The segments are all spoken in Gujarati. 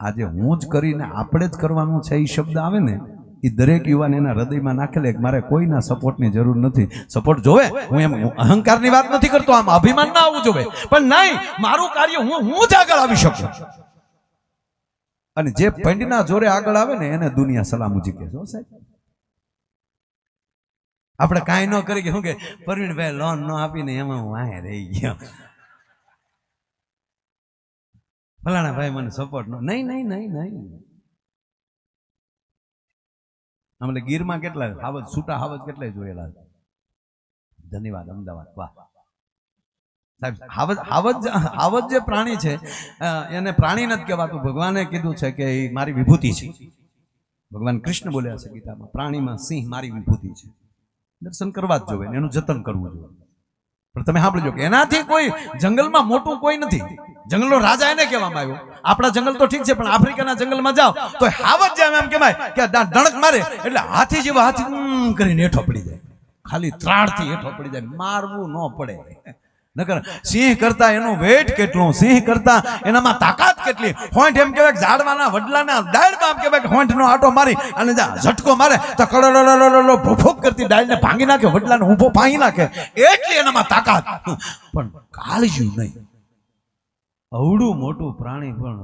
આજે હું જ કરીને આપણે જ કરવાનું છે એ શબ્દ આવે ને, એ દરેક યુવાન એના હૃદયમાં નાખેલે કે મારે કોઈના સપોર્ટની જરૂર નથી. સપોર્ટ જોવે? હું એમ અહંકારની વાત નથી કરતો, આમ અભિમાન ના આવવું જોવે. પણ નહીં, મારું કાર્ય હું હું જ આગળ આવી શકું. અને જે પંડના જોરે આગળ આવે ને, એને દુનિયા સલામુજી કહે છે સાહેબ. આપણે કાંઈ ન કરી કે શું કે, પરવીણભાઈ લોન ન આપીને એમાં હું વાંહે રહી ગયો. ફલાણા ભાઈ મને સપોર્ટ નો નહીં નહીં નહીં નહીં. અમને ગીરમાં કેટલા હાવજ છૂટા હાવજ કેટલા જોયેલા ધન્યવાદ, અમદાવાદ, વાહ. સાહેબ, હાવજ હાવજ હાવજ જે પ્રાણી છે એને પ્રાણી નથી કહેવાતું. ભગવાને કીધું છે કે એ મારી વિભૂતિ છે. ભગવાન કૃષ્ણ બોલ્યા છે ગીતામાં, પ્રાણીમાં સિંહ મારી વિભૂતિ છે. દર્શન કરવા જ ને એનું જતન કરવું જોઈએ. પણ તમે સાંભળજો કે એનાથી કોઈ જંગલમાં મોટું કોઈ નથી. જંગલનો રાજા એને કહેવામાં આવ્યો. આપણા જંગલ તો ઠીક છે, પણ આફ્રિકાના જંગલમાં જાઓ તો હાવજ જેમ એમ કહેવાય કે દણક મારે, એટલે હાથી જેવો હાથી કરીને હેઠો પડી જાય. ખાલી ત્રાણથી હેઠો પડી જાય, મારવું ન પડે. નકર સિંહ કરતા એનું વેટ કેટલું, સિંહ કરતા એનામાં તાકાત કેટલી? હોંઠ એમ કહેવાય કે ઝાડવાના વડલાના ડાળમાં એમ કહેવાય હોંઠનો આટો મારી અને ઝટકો મારે, તો કડો ભૂફૂક કરતી ડાળને ભાંગી નાખે, વડલાને ઊભો ભાંગી નાખે. એટલી એનામાં તાકાત. પણ કાળજ્યું નહીં. અવડું મોટું પ્રાણી પણ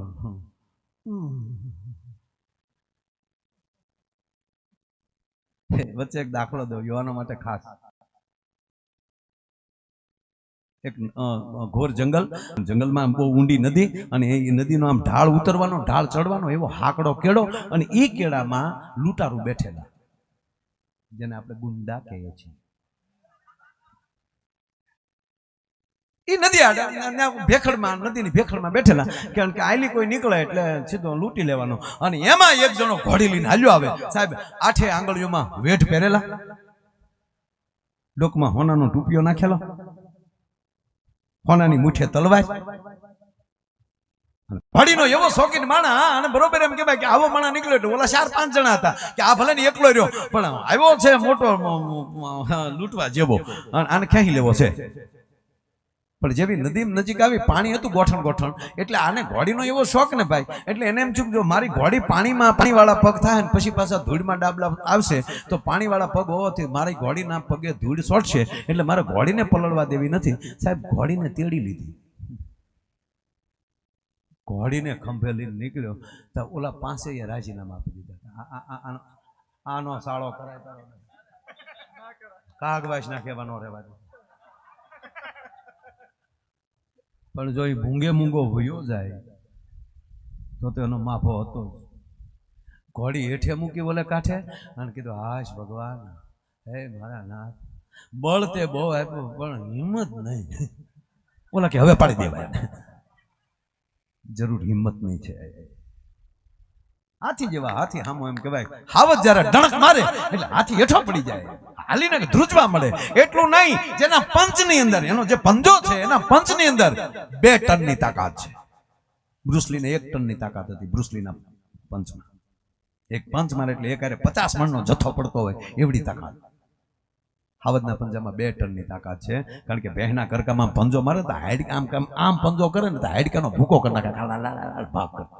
વચ્ચે એક દાખલો દો યુવાનો માટે ખાસ. એક ઘોર જંગલ. જંગલમાં બહુ ઊંડી નદી અને એ નદીનો આમ ઢાળ ઉતરવાનો, ઢાળ ચડવાનો, એવો હાકડો કેળો અને એ કેળામાં લૂંટારું બેઠેલા. જેને આપણે ગુંડા કહીએ છીએ. એ નદી આડે ભેખડમાં, નદીની ભેખડમાં બેઠેલા. કારણ કે આયલી કોઈ નીકળે એટલે સીધો લૂંટી લેવાનો. અને એમાં એક જણો ઘોડી લઈને હાલ્યો આવે. સાહેબ, આઠે આંગળીઓમાં વેઠ પહેરેલા. ડોકમાં હોનાનો ટૂપિયો નાખેલો. હોનાની મુઠે તલવાર. ઘોડીનો એવો શોખીન માણા, અને બરોબર એમ કહેવાય કે આવો માણા નીકળ્યો એટલે ઓલા ચાર પાંચ જણા હતા, કે આ ભલે એકલો રહ્યો. પણ આવ્યો છે મોટો લૂંટવા જેવો. આને ખેંચી લેવો છે. પણ જેવી નદી નજીક આવી પાણી હતું ગોઠણ ગોઠણ. એટલે આને ઘોડીનો એવો શોખ ને ભાઈ. એટલે એને એમ છું જો મારી ઘોડી પાણીમાં પાણીવાળા પગ થાય ને પછી પાછા ધૂળમાં ડાબલા આવશે, તો પાણીવાળા પગ હોવાથી મારી ઘોડીના પગે ધૂળ સોટશે. એટલે મારે ઘોડીને પલળવા દેવી નથી. સાહેબ, ઘોડીને તેડી લીધી. ઘોડીને ખંભે લઈને નીકળ્યો. તો ઓલા પાસે એ રાજીનામા આપી દીધા. આનો- સાળો કરાય. કાગવાસ ના કહેવાનો રહેવા દે પણ જો એ ભૂંગે મૂંગો ભૂયો જાય, તો તેનો માફો હતો ઘોડી હેઠે મૂકી બોલે કાંઠે અને કીધું, હાશ ભગવાન, હે મારા નાથ, બળ તે બહુ આપ્યું, પણ હિંમત નહીં. ઓલા કે હવે પાડી દેવાય. જરૂર હિંમત નહીં છે. હાથી જેવા હાથી, હામો એમ કહેવાય. હાવત જ્યારે ડણક મારે, એટલે હાથી હેઠો પડી જાય. હાલીને ધ્રુજવા મળે. એટલું નહીં જેના પંચની અંદર, એનો જે પંજો છે, એના પંચની અંદર બે ટનની તાકાત છે. બ્રુસલીને એક ટનની તાકાત હતી, બ્રુસલીના પંચમાં. એક પંચ મારે એટલે એક હારે પચાસ મણનો જથ્થો પડતો હોય, એવડી તાકાત. હાવજના પંજામાં બે ટનની તાકાત છે. કારણ કે બહેના કરકામાં પંજો મારે, તો હાડકા આમ આમ પંજો કરે ને, તો હાડકાનો ભૂકો કરી નાખે. ભાગ કરતો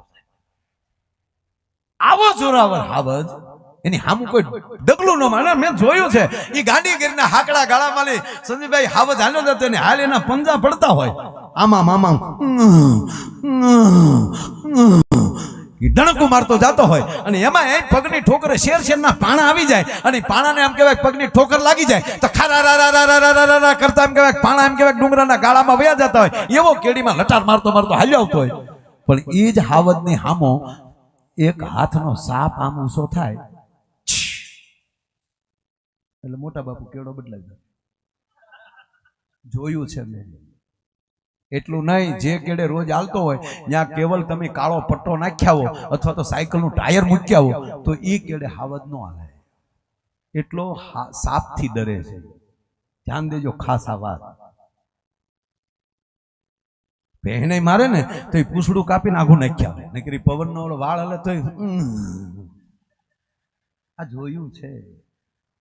આવો જોરાવર હાવજ. એની સામું કોઈ ડગલું ન માને મેં જોયું છે એ ગાડી ગીરના હાકડા ગાળામાં સંજયભાઈ હાવજ હાલ્યો જતો ને હાલ એના પંજા પડતા હોય. આમાં મામા ડણકું મારતો જતો હોય. અને એમાં એ પગની ઠોકરે શેર શેરના પાણા આવી જાય. અને પાણાને એમ કહેવાય પગની ઠોકર લાગી જાય. તો ખારા રા રા રા રા રા રા કરતા એમ કહેવાય, પાણા એમ કહેવાય ડુંગરાના ગાળામાં વયા જતા હોય. એવો કેડીમાં લટાર મારતો મારતો હાલ્યો આવતો હોય. પણ એ જ હાવજની હામો એક હાથનો સાપ આમ ઊંચો થાય. એટલે મોટા બાપુ કેળો બદલાઈ જાય જોયું છે મેં. એટલું નહીં, જે કેડે રોજ હાલતો હોય, ત્યાં કેવલ તમે કાળો પટ્ટો નાખ્યા હો અથવા તો સાયકલનું ટાયર મૂક્યા હો, તો એ કેડે હાવજ નો હાલે. એટલો સાપથી ડરે છે. ધ્યાન દેજો ખાસ આ વાત. બહેને મારે ને તો એ પૂછડું કાપીને આઘું નાખ્યા નકરી પવનનો ઓલો વાળ હલે તો આ જોયું છે.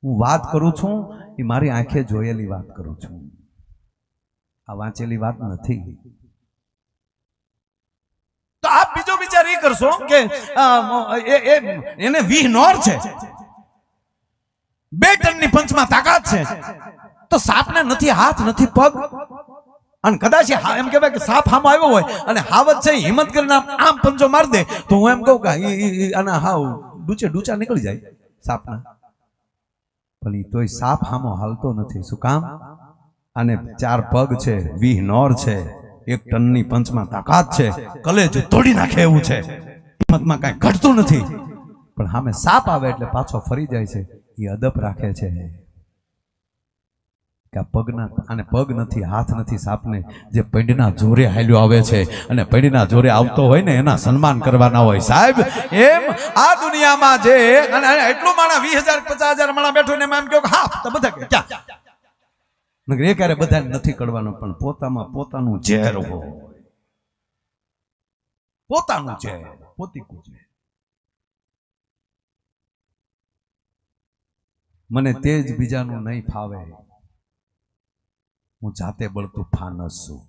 હું વાત કરું છું, એ મારી આંખે જોયેલી વાત કરું છું. આ વાંચેલી વાત નથી. તો આપ બીજો વિચાર એ કરશો કે એને વીહ નોર છે. બે ટનની પંચમાં તાકાત છે. તો સાપને નથી, હાથ નથી, પગ અને કદાચ એમ કહેવાય કે સાપ હામો આવ્યો હોય અને હાવત છે હિંમત કરીને આમ આમ પંચો મારી દે, તો હું એમ કહું કે આના હાવ ડૂચે ડૂચા નીકળી જાય સાપના. પણ તોય સાપ હામો હાલતો નથી. શું કામ? અને ચાર પગ છે, વીહ નોર છે, એક ટનની પંચમાં તાકાત છે, કલેજો તોડી નાખે એવું છે. હિંમતમાં કાંઈ ઘટતું નથી. પણ સામે સાપ આવે એટલે પાછો ફરી જાય છે. એ અદબ રાખે છે. કે આ પગના અને પગ નથી, હાથ નથી સાપને, જે પૈંડના જોરે હાલ્યો આવે છે અને પૈંડના જોરે આવતો હોય ને એના સન્માન કરવાના હોય. સાહેબ, એમ આ દુનિયામાં જે અને એટલું માણા વીસ હજાર, પચાસ હજાર માણા બેઠો ને એમ કહો હા, તો બધા કે ક્યાં? એ ક્યારે બધાને નથી કરવાનું, પણ પોતામાં પોતાનું ઝેર હોય. પોતાનું ઝેર પોતી ઝેર. મને તે જ બીજાનું નહીં ફાવે. હું જાતે બળતું ફાનસ છું.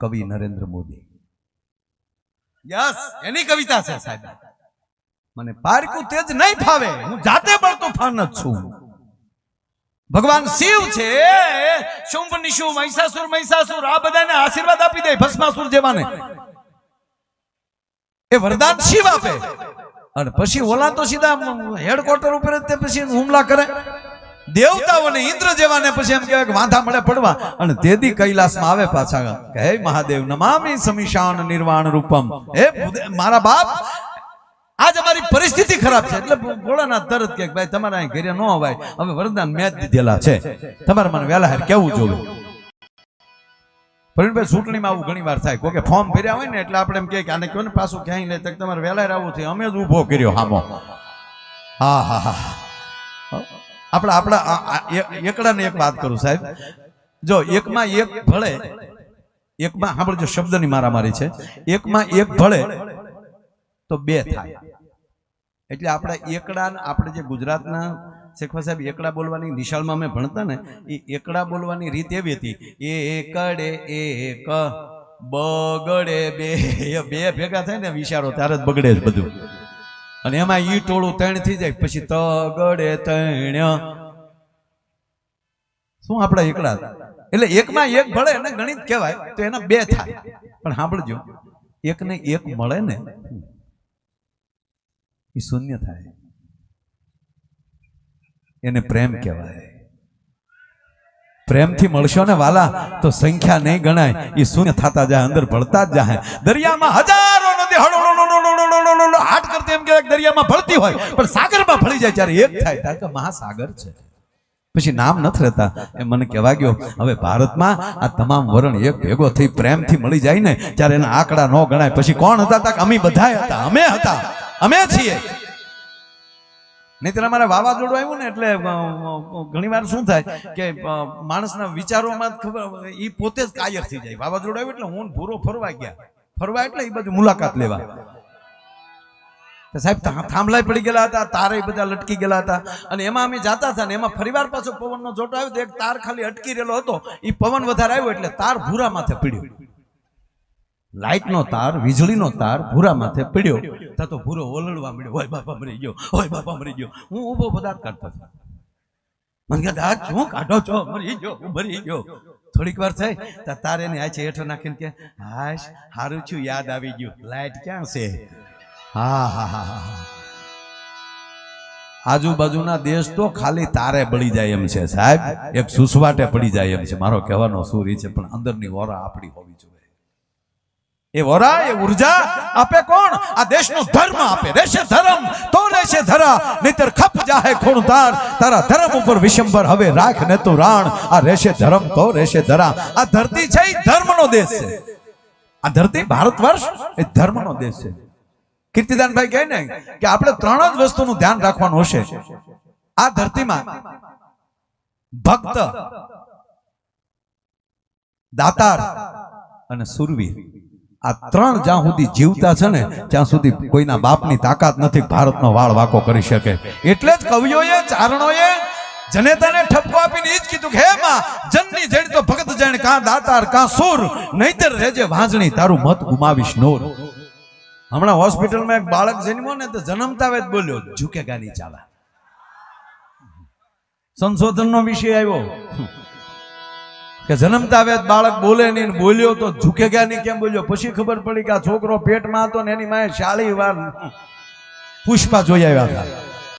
કવિ નરેન્દ્ર મોદી. યસ એની કવિતા છે સાહેબ. મને પારકું તેજ નહીં ફાવે. હું જાતે બળતું ફાનસ છું. ભગવાન શિવ છે. શુંભ નિશુંભ મહિષાસુર મહિષાસુર આ બધાને આશીર્વાદ આપી દે ભસ્માસુર જેવાને. એ વરદાન શિવ આપે. અને પછી ઓલા તો સીધા હેડક્વાર્ટર ઉપર જ તે પછી હુમલા કરે. દેવતાઓને ઇન્દ્ર જેવાને પછી એમ કહેવાય કે વાંધા મળે પડવા. અને તેથી કૈલાસમાં આવે પાછા. કે હે મહાદેવ, નમામી સમીશાન નિર્વાણ રૂપમ. હે મારા બાપ, આજ અમારી પરિસ્થિતિ ખરાબ છે. એટલે ભોળાના તરત કે ભાઈ તમારા અહીં ઘરે ન અવાય. હવે વરદાન મેં જ દીધેલા છે. તમારે મને વહેલા હાર કેવું જોવે? પ્રવીણભાઈ ચૂંટણીમાં આવું ઘણી વાર થાય. કોઈ ફોર્મ ભર્યા હોય ને એટલે આપણે એમ કે આને કહો ને પાછું ક્યાંય નહીં તમારે વહેલા આવવું છે. અમે જ ઊભો કર્યો, હામો. હા હા હા. આપણે આપણા એકડાને એક વાત કરું સાહેબ. જો, એકમાં એક ભળે, એકમાં સાંભળજો, શબ્દની મારામારી છે. એકમાં એક ભળે, તો બે થાય. એટલે આપણા એકડા આપણે જે ગુજરાતના શેખવા સાહેબ એકડા બોલવાની નિશાળમાં અમે ભણતા ને, એ એકડા બોલવાની રીત એવી હતી. એકડે એક, બગડે બે. એ બે ભેગા થાય ને, વિચારો ત્યારે જ બગડે જ બધું. અને એમાં ઈ ટોળું ત્રણ થઈ જાય. પછી તગડે ત્રણ શું આપણા એકડા એટલે એકમાં એક ભળે એને ગણિત કહેવાય, તો એના બે થાય. પણ સાંભળજો, એકને એક મળે ને, એ શૂન્ય થાય. એને પ્રેમ કહેવાય. પ્રેમથી મળશો ને વાલા, તો સંખ્યા નહીં ગણાય. એ શૂન્ય થતા જાય, અંદર ભળતા જ જાય. દરિયામાં હજારો નદી હળો કરતી એમ કે દરિયામાં ભળતી હોય, પણ સાગરમાં ભળી જાય ત્યારે એક થાય. ત્યારે કે મહાસાગર છે. પછી નામ નથી રહેતા. એ મને કહેવા ગયો, હવે ભારતમાં આ તમામ વરણ એક ભેગો થઈ પ્રેમથી મળી જાય ને, ત્યારે એના આંકડા ન ગણાય. પછી કોણ હતા? તા અમે બધાય હતા. અમે હતા. અમે છીએ. નહીતર અમારે વાવાઝોડું આવ્યું ને, એટલે ઘણી વાર શું થાય કે માણસના વિચારોમાં ખબર એ પોતે જ કાયર થઈ જાય. વાવાઝોડું આવ્યું એટલે હું ભૂરો ફરવા ગયા. ફરવા એટલે એ બાજુ મુલાકાત લેવા. સાહેબ થા- થાંભલાય પડી ગયેલા હતા, તારે બધા લટકી ગયેલા હતા. અને એમાં અમે જાતા હતા ને એમાં ફરીવાર પાછો પવનનો જોટો આવ્યો તો એક તાર ખાલી અટકી રહેલો હતો. એ પવન વધારે આવ્યો એટલે તાર ભૂરા માથે પીડ્યો. લાઇટનો તાર, વીજળીનો તાર ભૂરા માથે પીડ્યો. તા ભૂરો ઓલડવા મળ્યો. હોય બાપા, મરી ગયો. હોય બાપા, મરી ગયો. હું ઊભો પદાર્થ કરતો હતો. થોડીક વાર થઈ તારે હેઠો નાખીને કે, હાશ, હારું છું, યાદ આવી ગયું. લાઈટ ક્યાં છે? હા હા. આજુબાજુના દેશ તો ખાલી તારે બળી જાય એમ છે, સાહેબ. એક સુસવાટે પડી જાય એમ છે. મારો કહેવાનો સૂર છે, પણ અંદરની ઓરા આપણી હોવી જોઈએ. એ વરા એ ઊર્જા આપે કોણ? આ દેશનો ધર્મ આપે. રહેશે ધર્મ, તો રહેશે ધરા. નહીતર ખપ જાહે ખૂણ તાર તારા ધર્મ ઉપર વિશંબર હવે રાખ ને તું રાણ. આ રહેશે ધર્મ, તો રહેશે ધરા. આ ધરતી છે, એ ધર્મનો દેશ છે. આ ધરતી ભારત વર્ષ, એ ધર્મનો દેશ છે. કીર્તિદાનભાઈ કહે ને કે આપણે ત્રણ જ વસ્તુનું ધ્યાન રાખવાનું હશે. આ ધરતીમાં ભક્ત, દાતાર અને સુરવીર. આ ત્રણ જ્યાં સુધી જીવતા છે ને, ત્યાં સુધી કોઈના બાપની તાકાત નથી ભારતનો વાળ વાકો કરી શકે. એટલે જ કવિઓએ, ચારણોએ જનેતાને ઠપકો આપીને ઈ જ કીધું કે, હે માં, જનની જણ તો ભગત જણ, કાં દાતાર, કાં સુર, નહીતર રેજે વાંજણી તારું મત ગુમાવીશ નોર. હમણાં હોસ્પિટલમાં એક બાળક જન્મ્યો ને તો જન્મતા વેત બોલ્યો ઝુકે ગાની ચાલા. સંશોધનનો વિષય આવ્યો. કે જન્મતા વેત બાળક બોલે નહીં બોલ્યો તો ઝુકેગા નહીં, કેમ બોલ્યો? પછી ખબર પડી કે આ છોકરો પેટમાં હતો ને એની માએ શાળી વાર પુષ્પા જોઈ આવ્યા હતા.